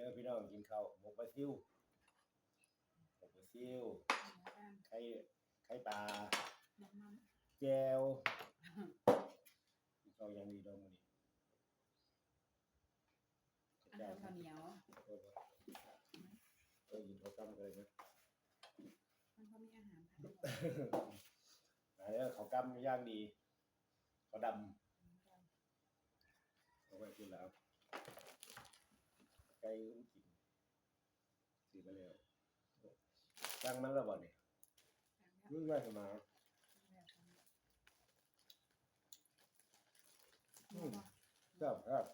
ด้อพี่น้องกินข้าวหมกปลาซิวหมกปลาซิวไข่ไข่ปลาน้ำมันแจวกินข้าวอยังดีดองมื้อนี้อาหารข้าวเหนียวเออเออกินข้าวกล้ำกันเลยนะมันก็มีอาหารทานไหนเด้อข้าวกล้ำย่างดีข้าวดำเอาไว้กินแล้ว ไก่ก็กินสีไปแล้วตั้งมันแล้วบ่เนี่ยมึงไว้ทำไมครับครับ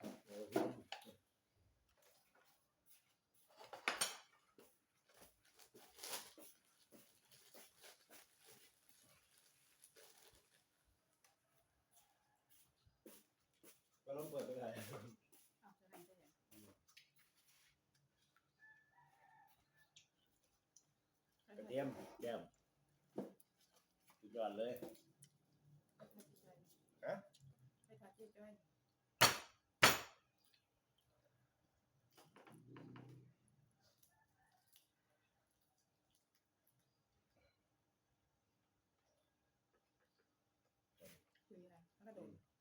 โอ้โห ก็ต้องเปิดไปไหนเอาจะไหนจะเห็นกระเทียมแก้มสุดยอดเลย ฮะ ไปทอดเจ๊จ้อยคุยอะไรแล้วก็โดน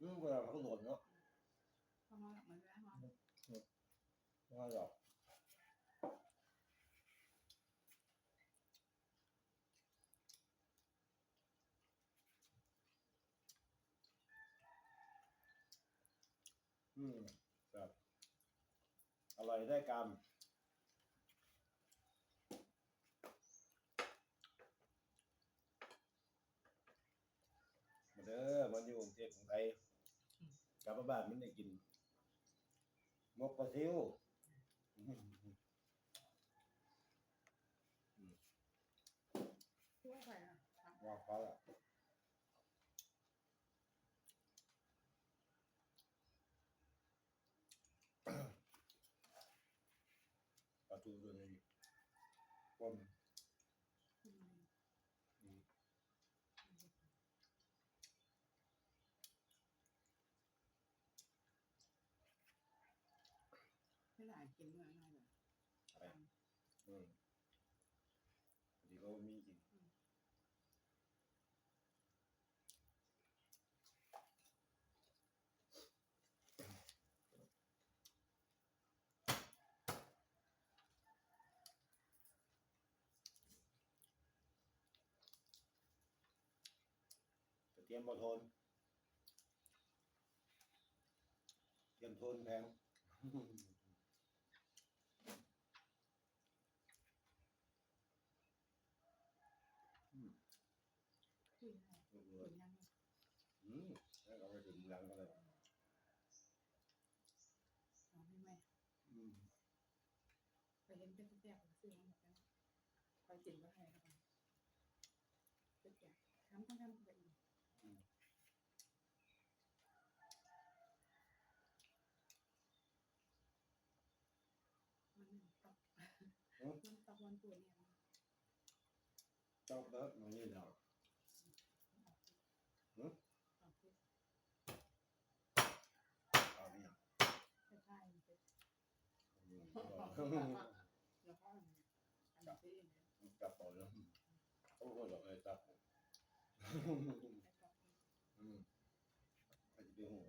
อืมเวลาเขาโดดเนาะพอมาเหมือนแล้วมาว่าหรอกอืมครับอร่อยได้กรรมมาเด้อมันอยู่กรุงเทพของไทย กลับมาบ้านมันได้กินมกปลาซิวช่วยใครอะว่าเขาละประตูตัวนี้คน อืม อืม ไม่ได้ กินเมื่อไหร่เลยอะไรอืมดีก็มีกินเตรียมบอทนเตรียมทนแพง คุยอะไร ลูก คุ เลยอืมแล้วเอาไปถึงหลังก็เลยเอไม่ไม่อืมไปเห็นเป็นแซ่บซื้อมาหมดแล้วคอยกินก็ให้แล้วกันเป็นแซ่บทำต้องทำไปอีกมันตอกมันตอกวันตัวเนี่ยชอบเลิศมันนี่ดอก ออกออก เอาเนี่ย ใช่ใช่เป็น อืม แล้วก็อันนี้ที่เนี่ยจับต่อเลยโอ้โหดอกเลยจับไอ้ตอกอืมใครจะไปหู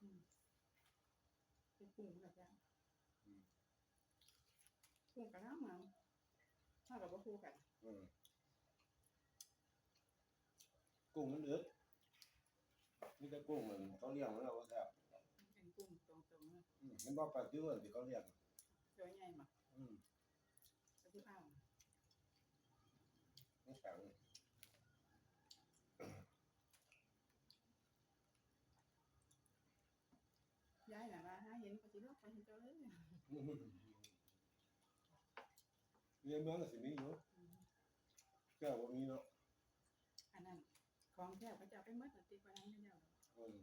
อืมเป็นปรุงแบบนี้ปรุงกันแล้วมั้งถ้ากับว่าคู่กันอืมกุ้งมันเดือด นี่แต่กุ้งมันเขาเลี้ยงแล้วว่าแซ่บเป็นกุ้งตรงๆนะอืมเห็นบอกปลาจิ้วอันที่เขาเลี้ยงตัวใหญ่มาอืมตัวที่เป้าไม่แข็งย้ายหน่ะว่าถ้าเห็นปฏิรูปไปเห็นเจ้าเลยอืมเรียนเมืองก็สิมีอยู่แก้วว่ามีเนาะอันนั้นของแท้พระเจ้าไปเมื่อตีกว่านั้นเจ้า ให้มั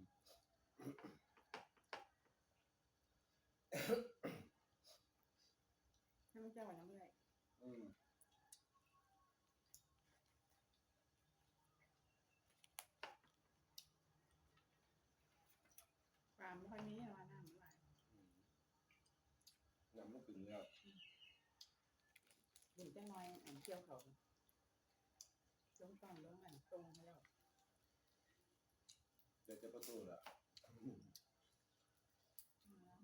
ำเจ้าน้ำเลยอืมปลาไม่ค่อยมีหรอกน้ำไหลน้ำมันกึ่งแล้วเดี๋ยวจะน้อยอันเที่ยวเขาลงตอนลงอันตรงแล้ว เดี๋ยวจะประตูละ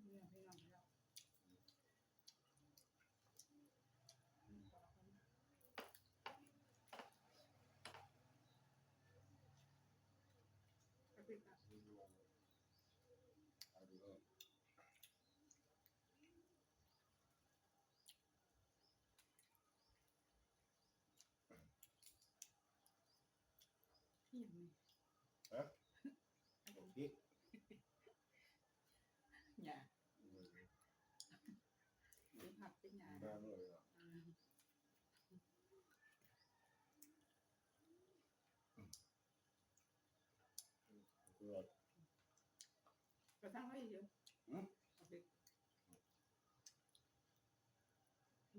เรื่องพี่น้องแล้วก็คือแบบเอาดูว่า พี่ยังไง ผมพริก หยา อืม เป็นผักเป็นหยามาเลยอะอืมคือว่าก็ตั้งไว้อยู่อืมเอาไป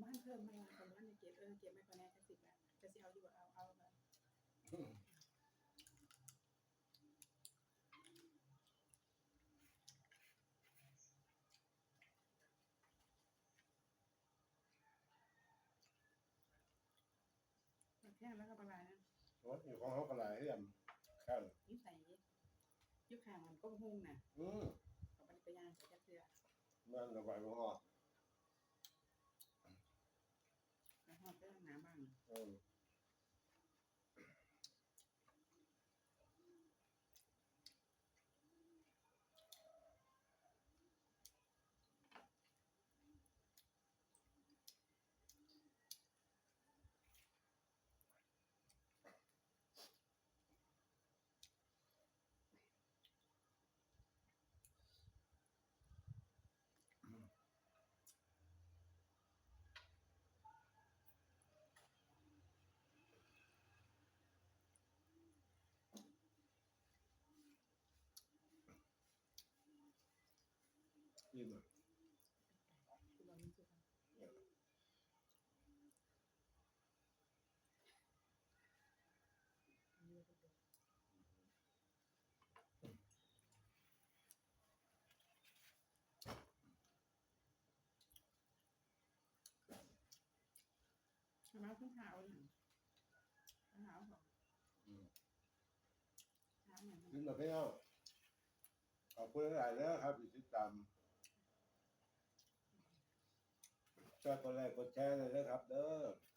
บ้านเพิ่มมาคนบ้านในเก็บเออเก็บไม่พอแน่จะสิบแล้วจะสิเอาอยู่เอาเอาแบบ แค่แล้วก็ประมาณนั้นโอ้ยอยู่ของเขาก็หลายเรื่องข้างนิสัยยุคแข่งมันก็หุ้งน่ะอืมเอาไปไปย่างใส่กระเทียมมันระบายมันออกแล้วหอดก็น้ำบ้างอืมอิ่มอ่ะคือเราไม่สุกมาขึ้นเท้าเนี่ยเท้าของอืมเท้าเหมือนกินแบบพี่น้องขอบคุณหลายๆนะครับที่ติดตาม ช่วยกดไลค์กดแชร์เลยนะครับ เด้อ